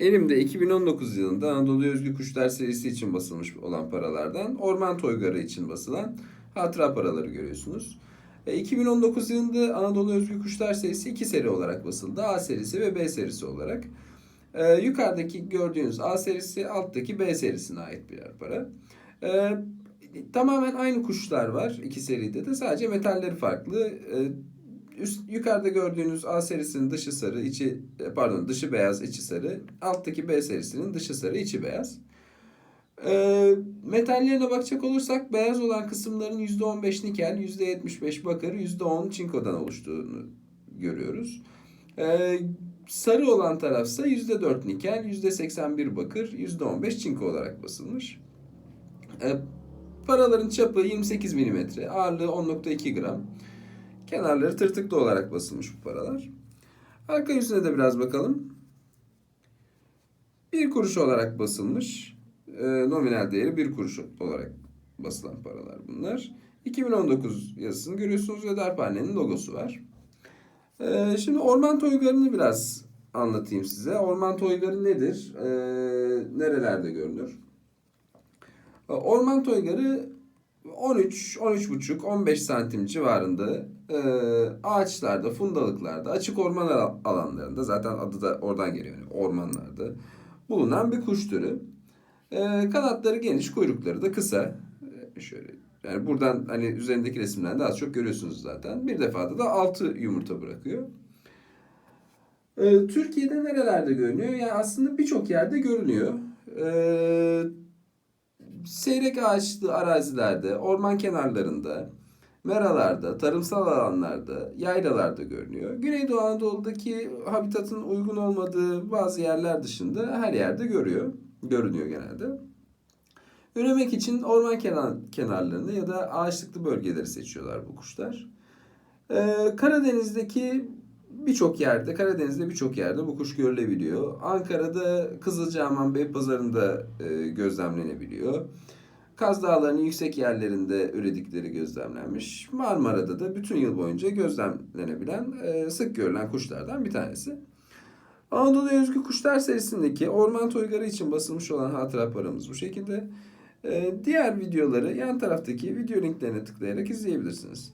Elimde 2019 yılında Anadolu Özgü Kuşlar serisi için basılmış olan paralardan Orman Toygarı için basılan hatıra paraları görüyorsunuz. E, 2019 yılında Anadolu Özgü Kuşlar serisi iki seri olarak basıldı. A serisi ve B serisi olarak. E, yukarıdaki gördüğünüz A serisi, alttaki B serisine ait birer para. E, tamamen aynı kuşlar var iki seride de sadece metalleri farklı. E, üst yukarıda gördüğünüz A serisinin dışı sarı, içi e, pardon dışı beyaz, içi sarı. Alttaki B serisinin dışı sarı, içi beyaz. E, metallerine bakacak olursak beyaz olan kısımların %15 nikel, %75 bakır, %10 çinkodan oluştuğunu görüyoruz. E, sarı olan tarafsa %4 nikel, %81 bakır, %15 çinko olarak basılmış. E, paraların çapı 28 mm, ağırlığı 10.2 gram. Kenarları tırtıklı olarak basılmış bu paralar. Arka yüzüne de biraz bakalım. Bir kuruş olarak basılmış. E, nominal değeri bir kuruş olarak basılan paralar bunlar. 2019 yazısını görüyorsunuz ve Darphane'nin logosu var. E, şimdi orman toygarını biraz anlatayım size. Orman toygarı nedir? E, nerelerde görünür? E, Orman toygarı 13, 13,5, 15 santim civarında e, ağaçlarda, fundalıklarda, açık orman al- alanlarında zaten adı da oradan geliyor. Yani ormanlarda bulunan bir kuş türü. E, kanatları geniş, kuyrukları da kısa. E, şöyle yani buradan hani üzerindeki resimden de az çok görüyorsunuz zaten. Bir defada da 6 yumurta bırakıyor. E, Türkiye'de nerelerde görünüyor? Yani aslında birçok yerde görünüyor. E, seyrek ağaçlı arazilerde, orman kenarlarında, meralarda, tarımsal alanlarda, yaylalarda görünüyor. Güneydoğu Anadolu'daki habitatın uygun olmadığı bazı yerler dışında her yerde görüyor. Görünüyor genelde. Üremek için orman kenar, kenarlarını ya da ağaçlıklı bölgeleri seçiyorlar bu kuşlar. Ee, Karadeniz'deki birçok yerde, Karadeniz'de birçok yerde bu kuş görülebiliyor. Ankara'da Kızılcahaman Beypazarı'nda e, gözlemlenebiliyor. Kaz Dağları'nın yüksek yerlerinde üredikleri gözlemlenmiş. Marmara'da da bütün yıl boyunca gözlemlenebilen, e, sık görülen kuşlardan bir tanesi. Anadolu Özgü Kuşlar serisindeki Orman Toygarı için basılmış olan hatıra paramız bu şekilde. E, diğer videoları yan taraftaki video linklerine tıklayarak izleyebilirsiniz.